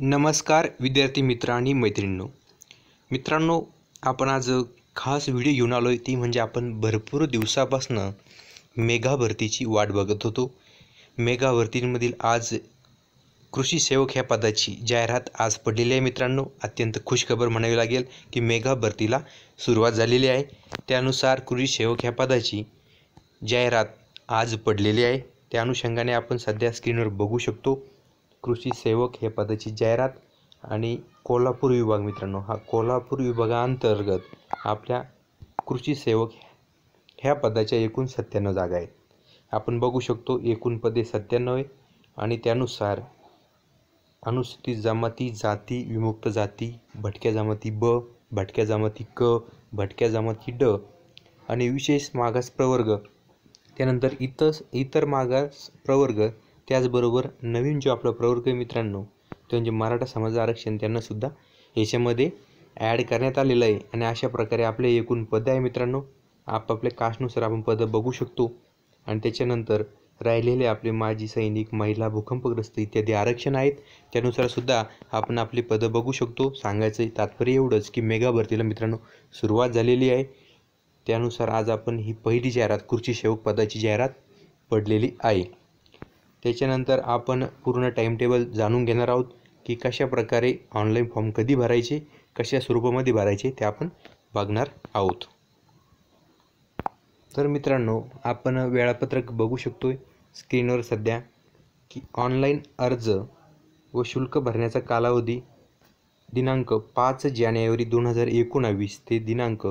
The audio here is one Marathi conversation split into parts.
नमस्कार विद्यार्थी मित्र आणि मैत्रिणींनो. मित्रांनो आपण आज खास व्हिडिओ घेऊन आलो आहे ती म्हणजे आपण भरपूर दिवसापासनं मेघा भरतीची वाट बघत होतो. मेघा भरतीमधील आज कृषी सेवक ह्या पदाची जाहिरात आज पडलेली आहे मित्रांनो. अत्यंत खुशखबर म्हणावी लागेल की मेघा भरतीला सुरुवात झालेली आहे. त्यानुसार कृषी सेवक ह्या पदाची जाहिरात आज पडलेली आहे. त्या अनुषंगाने आपण सध्या स्क्रीनवर बघू शकतो. कृषी सेवक हे पदाची जाहिरात आणि कोल्हापूर विभाग मित्रांनो हा कोल्हापूर विभागाअंतर्गत आपल्या कृषी सेवक ह्या पदाच्या एकूण सत्त्याण्णव जागा आहेत. आपण बघू शकतो एकूण पदे सत्त्याण्णव आहे आणि त्यानुसार अनुसूचित जमाती जाती विमुक्त जाती भटक्या जमाती ब भटक्या जमाती क भटक्या जमाती ड आणि विशेष मागास प्रवर्ग त्यानंतर इतर इतर मागास प्रवर्ग त्याचबरोबर नवीन जो आपला प्रवर्ग आहे मित्रांनो तो म्हणजे मराठा समाज आरक्षण त्यांनासुद्धा याच्यामध्ये ॲड करण्यात आलेलं आहे. आणि अशा प्रकारे आपले एकूण पदं आहे मित्रांनो आपापल्या कास्टनुसार आपण पदं बघू शकतो. आणि त्याच्यानंतर राहिलेले आपले माजी सैनिक महिला भूकंपग्रस्त इत्यादी आरक्षण आहेत. त्यानुसार सुद्धा आपण आपली पदं बघू शकतो. सांगायचं तात्पर्य एवढंच की मेगा भरतीला मित्रांनो सुरुवात झालेली आहे. त्यानुसार आज आपण ही पहिली जाहिरात खुर्ची सेवक पदाची जाहिरात पडलेली आहे. त्याच्यानंतर आपण पूर्ण टाईमटेबल जाणून घेणार आहोत की कशा प्रकारे ऑनलाईन फॉर्म कधी भरायचे कशा स्वरूपामध्ये भरायचे ते आपण बघणार आहोत. तर मित्रांनो आपण वेळापत्रक बघू शकतो स्क्रीनवर सध्या की ऑनलाईन अर्ज व शुल्क भरण्याचा कालावधी दिनांक पाच जानेवारी दोन हजार एकोणावीस ते दिनांक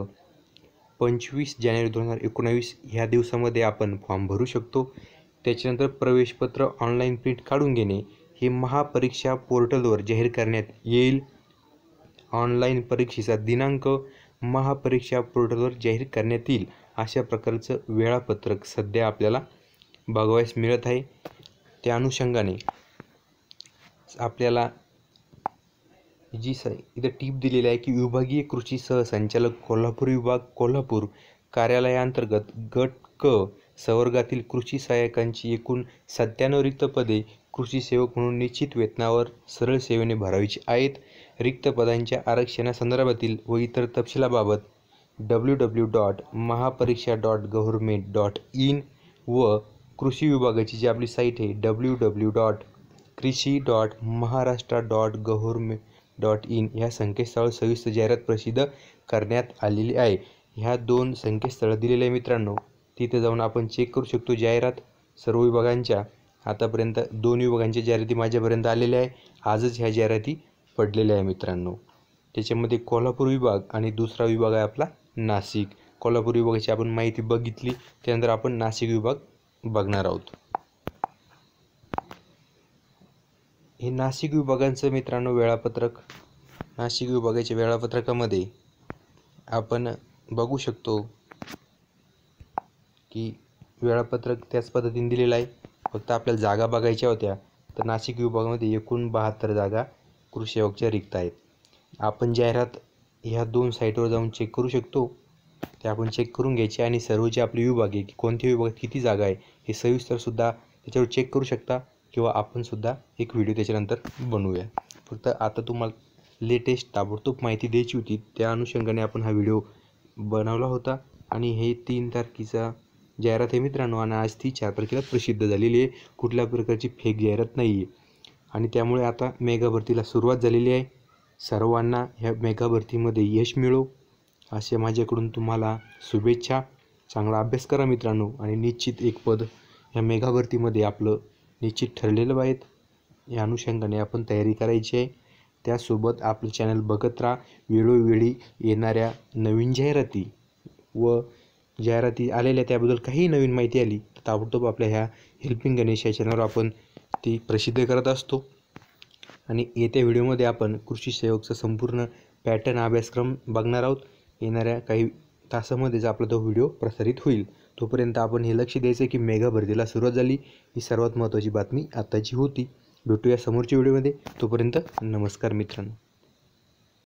पंचवीस जानेवारी दोन हजार एकोणावीस ह्या दिवसामध्ये आपण फॉर्म भरू शकतो. त्याच्यानंतर प्रवेशपत्र ऑनलाईन प्रिंट काढून घेणे हे महापरीक्षा पोर्टलवर जाहीर करण्यात येईल. ऑनलाईन परीक्षेचा दिनांक महापरीक्षा पोर्टलवर जाहीर करण्यात येईल. अशा प्रकारचं वेळापत्रक सध्या आपल्याला बघावयास मिळत आहे. त्या अनुषंगाने आपल्याला जी स इथं टीप दिलेली आहे की विभागीय कृषी सहसंचालक कोल्हापूर विभाग कोल्हापूर कार्यालयांतर्गत गट क संवर्गातील कृषी सहाय्यकांची एकूण सत्त्याण्णव रिक्त पदे कृषी सेवक म्हणून निश्चित वेतनावर सरळ सेवेने भरावीची आहेत. रिक्त पदांच्या आरक्षणासंदर्भातील व इतर तपशिलाबाबत W W dot Mahapariksha dot government dot in व कृषी विभागाची जी आपली साईट आहे W W dot Krishi dot Maharashtra dot government dot in ह्या संकेतस्थळावर सविस्तर जाहिरात प्रसिद्ध करण्यात आलेली आहे. ह्या दोन संकेतस्थळं दिलेले आहे मित्रांनो. तिथे जाऊन आपण चेक करू शकतो जाहिरात. सर्व विभागांच्या आतापर्यंत दोन विभागांच्या जाहिराती माझ्यापर्यंत आलेल्या आहे. आजच ह्या जाहिराती पडलेल्या आहे मित्रांनो. त्याच्यामध्ये कोल्हापूर विभाग आणि दुसरा विभाग आहे आपला नाशिक. कोल्हापूर विभागाची आपण माहिती बघितली. त्यानंतर आपण नाशिक विभाग बघणार आहोत. हे नाशिक विभागांचं मित्रांनो वेळापत्रक. नाशिक विभागाच्या वेळापत्रकामध्ये आपण बघू शकतो की वेळापत्रक त्याच पद्धतीने दिलेलं आहे. फक्त आपल्याला जागा बघायच्या होत्या तर नाशिक विभागामध्ये एकूण बहात्तर जागा कृषी आयोगच्या रिक्त आहेत. आपण जाहिरात ह्या दोन साईटवर जाऊन चेक करू शकतो. ते आपण चेक करून घ्यायचे आणि सर्व जे आपले विभाग आहे की कोणत्या विभागात किती जागा आहे हे सविस्तरसुद्धा त्याच्यावर चेक करू शकता किंवा आपणसुद्धा एक व्हिडिओ त्याच्यानंतर बनवूया. फक्त आता तुम्हाला लेटेस्ट ताबडतोब माहिती द्यायची होती त्या अनुषंगाने आपण हा व्हिडिओ बनवला होता. आणि हे तीन तारखेचा जाहिरात आहे मित्रांनो. आणि आज ती चार तारखेला प्रसिद्ध झालेली आहे. कुठल्या प्रकारची फेक जाहिरात नाही आहे आणि त्यामुळे आता मेगा भरतीला सुरुवात झालेली आहे. सर्वांना ह्या मेगा भरतीमध्ये यश मिळो. असे माझ्याकडून तुम्हाला शुभेच्छा. चांगला अभ्यास करा मित्रांनो. आणि निश्चित एक पद ह्या मेगा भरतीमध्ये आपलं निश्चित ठरलेलं आहेत. या अनुषंगाने आपण तयारी करायची आहे. त्यासोबत आपलं चॅनल बघत राहा. वेळोवेळी येणाऱ्या नवीन जाहिराती व जाहिराती आलेल्या त्याबद्दल काही नवीन माहिती आली तर ताबडतोब आपल्या ह्या हेल्पिंग गणेश या चॅनलवर आपण ती प्रसिद्ध करत असतो. आणि येत्या व्हिडिओमध्ये आपण कृषी सेवकचा संपूर्ण पॅटर्न अभ्यासक्रम बघणार आहोत. येणाऱ्या काही तासामध्येच आपला तो व्हिडिओ प्रसारित होईल. तोपर्यंत आपण हे लक्ष द्यायचं की मेगा भरतीला सुरुवात झाली. ही सर्वात महत्त्वाची बातमी आत्ताची होती. भेटूया समोरच्या व्हिडिओमध्ये. तोपर्यंत नमस्कार मित्रांनो.